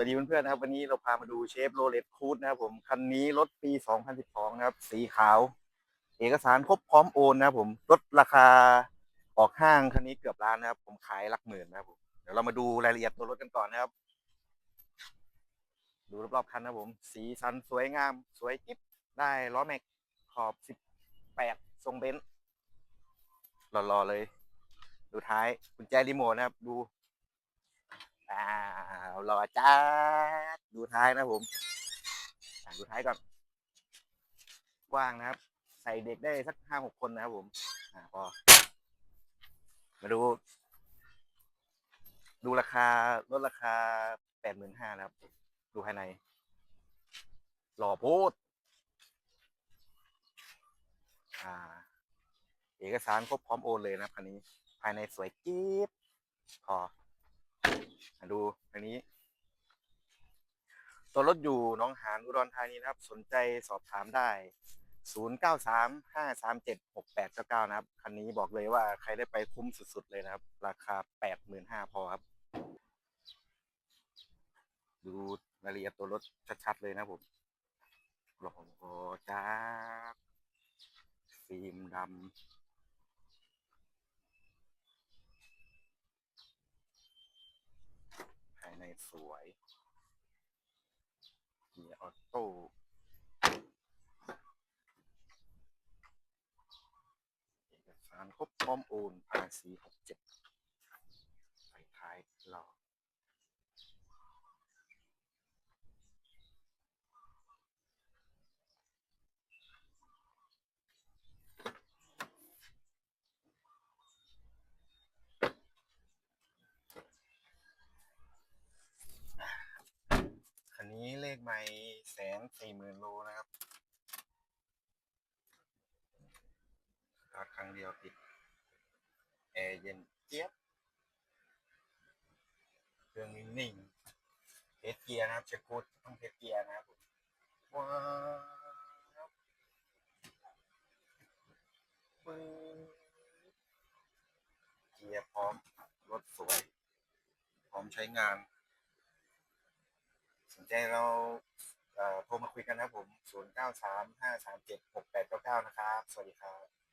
วัสดีเพื่อนๆนะครับ วันนี้เราพามาดูเชฟโรเลตคูดนะครับผมคันนี้รถปี 2012 นะครับ สีขาว เอกสารครบพร้อมโอนนะครับผมลดราคาออกห้างคันนี้เกือบล้านนะครับ ผมขายหลักหมื่นนะครับผมเดี๋ยวเรามาดูรายละเอียดตัวรถกันก่อนนะครับ ดูรอบๆคันนะครับผม สีสันสวยงาม สวยกิ๊บได้ล้อแม็กขอบ 18 ทรงเบนซ์หล่อๆเลย ดูท้ายกุญแจรีโมทนะครับ ดูอ้า วรอจ้าดดูท้ายนะผมดูท้ายก่อนกว้างนะครับ ใส่เด็กได้สักห้าหกคนนะครับผม อ่าพอมาดู ดูราคาลดราคาแปดหมื่นห้านะครับ ดูภายใน หล่อโพดอ่า เอกสารครบพร้อมโอนเลยนะครับคันนี้ ภายในสวยจี๊บพอ ดูอันนี้ ตัวรถอยู่น้องหานอุดรธานีนะครับ สนใจสอบถามได้ 0 9 3 5 3 7 6 8 9 9 นะครับ คันนี้บอกเลยว่าใครได้ไปคุ้มสุดๆเลยนะครับ ราคา 85,000พอครับ ดูรายละเอียดตัวรถชัดๆเลยนะผมหล่อจ้าฟิล์มดำ ภายใน สวยเกียออโต้เอกสารครบพร้อมโอน RC หกเจ็ดใส่ท้ายหลอดนนี้เลข ไม่แสนสี่หมื่นโลนะครับตาร์ทครั้งเดียวติดแอร์เย็นเจี๊ยบเครื่องนิ่งๆเทสเกียร์นะครับเช็คโค้ดต้องเทสเกียร์นะครับว้าวปึ้งเกียร์พร้อมรถสวย พร้อมใช้งาน สนใจเราโทรมาคุยกันนะครับผม 0 9 3 5 3 7 6 8 9 9 นะครับ สวัสดีครับ